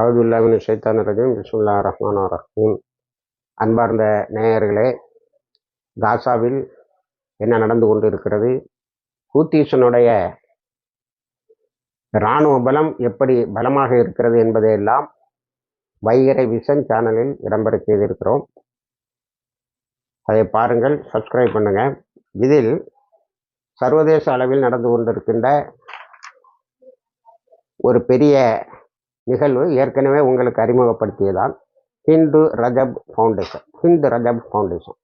அவுதுல்லாவின் ஷைத்தான் ரஜம். பிஸ்முல்லா ரஹ்மான் ரஹீம். அன்பார்ந்த நேயர்களே காசாவில் என்ன நடந்து கொண்டு இருக்கிறது ஹூத்தீசனுடைய இராணுவ பலம் எப்படி பலமாக இருக்கிறது என்பதையெல்லாம் வைகரை விஷன் சேனலில் இடம்பெற செய்திருக்கிறோம். அதை பாருங்கள் சப்ஸ்கிரைப் பண்ணுங்க. இதில் சர்வதேச அளவில் நடந்து கொண்டிருக்கின்ற ஒரு பெரிய நிகழ்வு ஏற்கனவே உங்களுக்கு அறிமுகப்படுத்தியதான் ஹிந்து ரஜப் ஃபவுண்டேஷன் ஹிந்து ரஜப் ஃபவுண்டேஷன்.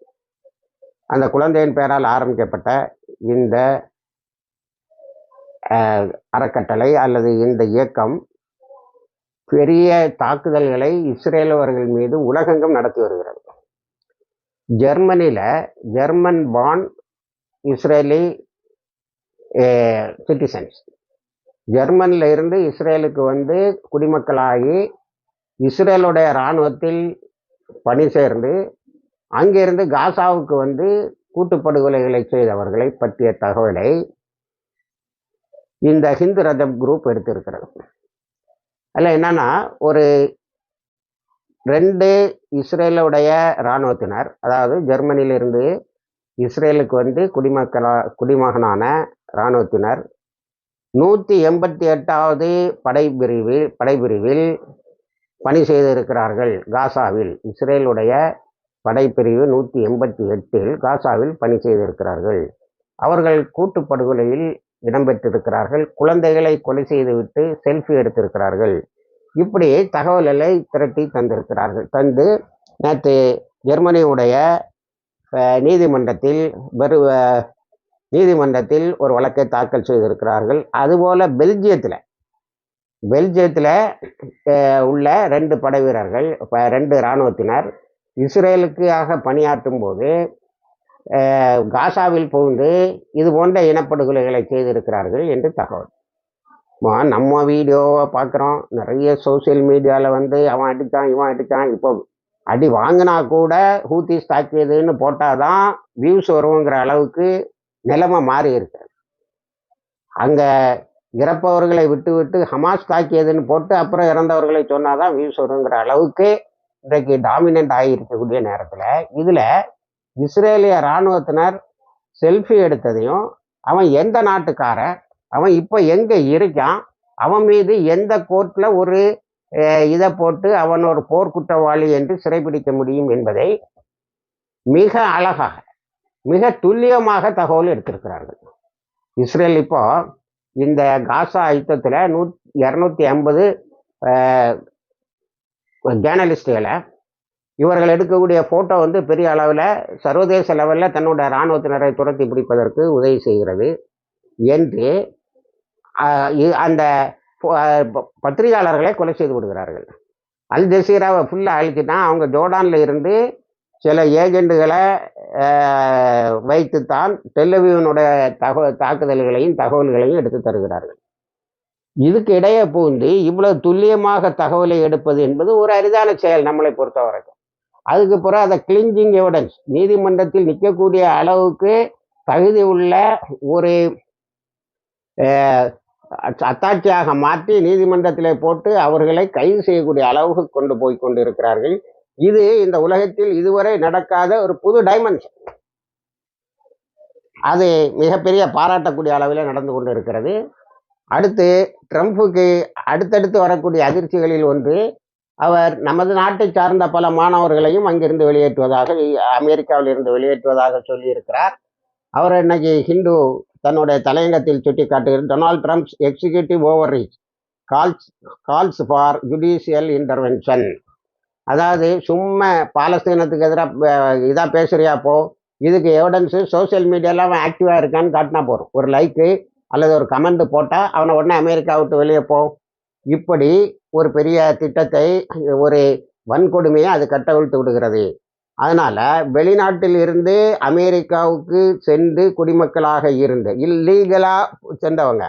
அந்த குழந்தையின் பெயரால் ஆரம்பிக்கப்பட்ட இந்த அறக்கட்டளை அல்லது இந்த இயக்கம் பெரிய தாக்குதல்களை இஸ்ரேலவர்கள் மீது உலகெங்கும் நடத்தி வருகிறது. ஜெர்மனியில் ஜெர்மன் பான் இஸ்ரேலி சிட்டிசன்ஸ் ஜெர்மனில் இருந்து இஸ்ரேலுக்கு வந்து குடிமக்களாகி இஸ்ரேலுடைய இராணுவத்தில் பணி சேர்ந்து அங்கிருந்து காசாவுக்கு வந்து கூட்டுப்படுகொலைகளை செய்தவர்களை பற்றிய தகவலை இந்த ஹிந்து ரஜப் குரூப் எடுத்திருக்கிறது. அதில் என்னன்னா ஒரு ரெண்டு இஸ்ரேலுடைய இராணுவத்தினர் அதாவது ஜெர்மனியிலிருந்து இஸ்ரேலுக்கு வந்து குடிமக்களா குடிமகனான இராணுவத்தினர் நூற்றி எண்பத்தி எட்டாவது படைப்பிரிவில் படைப்பிரிவில் பணி செய்திருக்கிறார்கள். காசாவில் இஸ்ரேலுடைய படைப்பிரிவு நூற்றி எண்பத்தி எட்டில் காசாவில் பணி செய்திருக்கிறார்கள். அவர்கள் கூட்டுப்படுகொலையில் இடம்பெற்றிருக்கிறார்கள். குழந்தைகளை கொலை செய்துவிட்டு செல்ஃபி எடுத்திருக்கிறார்கள். இப்படி தகவல்களை திரட்டி தந்திருக்கிறார்கள். தந்து நேற்று ஜெர்மனியுடைய நீதிமன்றத்தில் வெறு நீதிமன்றத்தில் ஒரு வழக்கை தாக்கல் செய்திருக்கிறார்கள். அதுபோல பெல்ஜியத்தில் பெல்ஜியத்தில் உள்ள ரெண்டு படை வீரர்கள் ரெண்டு இராணுவத்தினர் இஸ்ரேலுக்காக பணியாற்றும் போது காசாவில் புகுந்து இது போன்ற இனப்படுகொலைகளை செய்திருக்கிறார்கள் என்று தகவல். மா, நம்ம வீடியோவை பார்க்குறோம். நிறைய சோஷியல் மீடியாவில் வந்து அவன் அடித்தான் இவன் அடித்தான் இப்போ அடி வாங்கினா கூட ஹூத்திஸ் தாக்கியதுன்னு போட்டால் தான் வியூஸ் வருங்கிற அளவுக்கு நிலைமை மாறி இருக்கு. அங்கே இறப்பவர்களை விட்டு விட்டு ஹமாஸ் தாக்கியதுன்னு போட்டு அப்புறம் இறந்தவர்களை சொன்னாதான் வியூஸ் வருங்கிற அளவுக்கு இன்றைக்கு டாமினன்ட் ஆகியிருக்கக்கூடிய நேரத்தில். இதில் இஸ்ரேலிய இராணுவத்தினர் செல்ஃபி எடுத்ததையும் அவன் எந்த நாட்டுக்காரன் அவன் இப்போ எங்கே இருக்கான் அவன் மீது எந்த கோர்ட்டில் ஒரு இதை போட்டு அவன் ஒரு போர்க்குற்றவாளி என்று சிறைபிடிக்க முடியும் என்பதை மிக அழகாக மிக துல்லியமாக தகவல் எடுத்திருக்கிறார்கள். இஸ்ரேல் இப்போ இந்த காசா யுத்தத்தில் நூ இரநூத்தி ஐம்பது ஜேர்னலிஸ்டுகளை இவர்கள் எடுக்கக்கூடிய ஃபோட்டோ வந்து பெரிய அளவில் சர்வதேச லெவலில் தன்னோட இராணுவத்தினரை துரத்தி பிடிப்பதற்கு உதவி செய்கிறது என்று அந்த பத்திரிகையாளர்களை கொலை செய்து விடுகிறார்கள். அல் ஜசீராவை ஃபுல்லாக அழிச்சுட்டா அவங்க ஜோர்டானில் இருந்து சில ஏஜெண்டுகளை வைத்துத்தான் டெல்லவியனுடைய தகவல் தாக்குதல்களையும் தகவல்களையும் எடுத்து தருகிறார்கள். இதுக்கு இடையே பூந்து இவ்வளவு துல்லியமாக தகவலை எடுப்பது என்பது ஒரு அரிதான செயல் நம்மளை பொறுத்த வரைக்கும் அதுக்கு பிறகு அதை கிளிஞ்சிங் எவிடன்ஸ் நீதிமன்றத்தில் நிற்கக்கூடிய அளவுக்கு தகுதி உள்ள ஒரு அத்தாட்சியாக மாற்றி நீதிமன்றத்திலே போட்டு அவர்களை கைது செய்யக்கூடிய அளவுக்கு கொண்டு போய் கொண்டிருக்கிறார்கள். இது இந்த உலகத்தில் இதுவரை நடக்காத ஒரு புது டைமென்ஷன் அது மிகப்பெரிய பாராட்டக்கூடிய அளவில் நடந்து கொண்டு இருக்கிறது அடுத்து ட்ரம்ப்புக்கு அடுத்தடுத்து வரக்கூடிய அதிர்ச்சிகளில் ஒன்று அவர் நமது நாட்டை சார்ந்த பல மாணவர்களையும் அங்கிருந்து வெளியேற்றுவதாக அமெரிக்காவில் இருந்து வெளியேற்றுவதாக சொல்லியிருக்கிறார். அவர் இன்னைக்கு ஹிந்து தன்னுடைய தலையங்கத்தில் சுட்டிக்காட்டுகிறார் Donald Trump's executive overreach calls calls for judicial intervention. அதாவது சும்மா பாலஸ்தீனத்துக்கு எதிராக இதாக பேசுகிறியா போ இதுக்கு எவிடன்ஸு சோஷியல் மீடியாவில் அவன் ஆக்டிவாக இருக்கான்னு காட்டினா போதும். ஒரு லைக்கு அல்லது ஒரு கமெண்ட் போட்டால் அவனை உடனே அமெரிக்கா விட்டு வெளியே போ. இப்படி ஒரு பெரிய திட்டத்தை ஒரு வன்கொடுமையை அது கட்டவிழ்த்து விடுகிறது. அதனால் வெளிநாட்டில் இருந்து அமெரிக்காவுக்கு சென்று குடிமக்களாக இருந்து இல்லீகலாக சென்றவங்க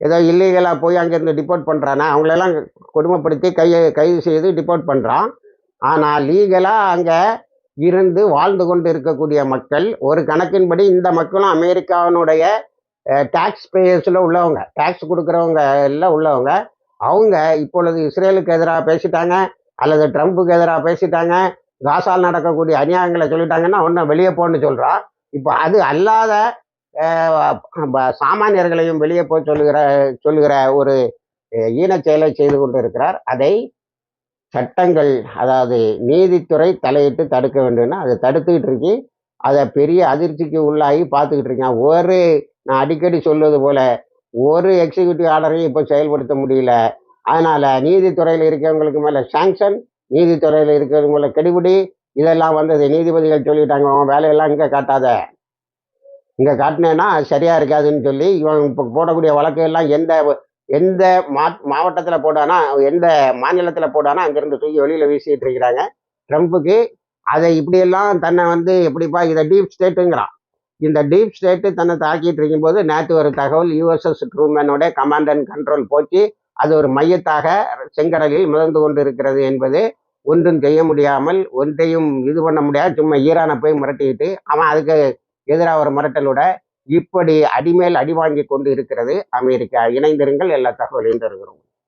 ஏதோ இல்லீகலாக போய் அங்கேருந்து டிபோர்ட் பண்ணுறானா அவங்களெல்லாம் கொடுமைப்படுத்தி கையை கைது செய்து டிபோர்ட் பண்ணுறான் ஆனால் லீகலாக அங்கே இருந்து வாழ்ந்து கொண்டு இருக்கக்கூடிய மக்கள் ஒரு கணக்கின்படி இந்த மக்களும் அமெரிக்காவினுடைய டேக்ஸ் பேயர்ஸில் உள்ளவங்க டேக்ஸ் கொடுக்குறவங்க எல்லாம் உள்ளவங்க. அவங்க இப்பொழுது இஸ்ரேலுக்கு எதிராக பேசிட்டாங்க அல்லது ட்ரம்ப்புக்கு எதிராக பேசிட்டாங்க காசால் நடக்கக்கூடிய அநியாயங்களை சொல்லிட்டாங்கன்னா ஒன்றும் வெளியே போன்னு சொல்கிறான் இப்போ அது அல்லாத சாமானியர்களையும் வெளியே போய் சொல்லுகிற சொல்லுகிற ஒரு ஈன செயலை செய்து கொண்டு இருக்கிறார் அதை சட்டங்கள் அதாவது நீதித்துறை தலையிட்டு தடுக்க வேண்டும்னா அதை தடுத்துக்கிட்டு இருக்கு அதை பெரிய அதிர்ச்சிக்கு உள்ளாகி பார்த்துக்கிட்டு இருக்கேன் ஒரு நான் அடிக்கடி சொல்வது போல ஒரு எக்ஸிக்யூட்டிவ் ஆர்டரையும் இப்போ செயல்படுத்த முடியல. அதனால நீதித்துறையில் இருக்கிறவங்களுக்கு மேலே சாங்ஷன் நீதித்துறையில் இருக்கிறவங்க மேலே கெடுபிடி இதெல்லாம் வந்தது. நீதிபதிகள் சொல்லிட்டாங்க உன் வேலையெல்லாம் இங்கே காட்டாத. இங்கே காட்டினேன்னா சரியா இருக்காதுன்னு சொல்லி இவன் இப்போ போடக்கூடிய வழக்கு எல்லாம் எந்த எந்த மா மாவட்டத்தில் போட்டானா எந்த மாநிலத்தில் போட்டானா அங்கேருந்து தூக்கி வெளியில் வீசிட்டு இருக்கிறாங்க. ட்ரம்ப்புக்கு அதை இப்படியெல்லாம் தன்னை வந்து எப்படிப்பா இதை டீப் ஸ்டேட்டுங்கிறான் இந்த டீப் ஸ்டேட்டு தன்னை தாக்கிட்டு இருக்கும்போது நேற்று ஒரு தகவல் யூஎஸ்எஸ் ட்ரூமேனோட கமாண்ட் அண்ட் கண்ட்ரோல் போச்சு அது ஒரு மையத்தாக செங்கடலில் மிதந்து கொண்டு இருக்கிறது என்பது ஒன்றும் செய்ய முடியாமல் ஒன்றையும் இது பண்ண முடியாது. சும்மா ஈரானை போய் மிரட்டிக்கிட்டு அவன் அதுக்கு எதிராக ஒரு மிரட்டலோட இப்படி அடிமேல் அடி வாங்கி கொண்டு இருக்கிறது. அமெரிக்கா இணைந்திருங்கள். எல்லா தகவலையும் தருகிறோம்.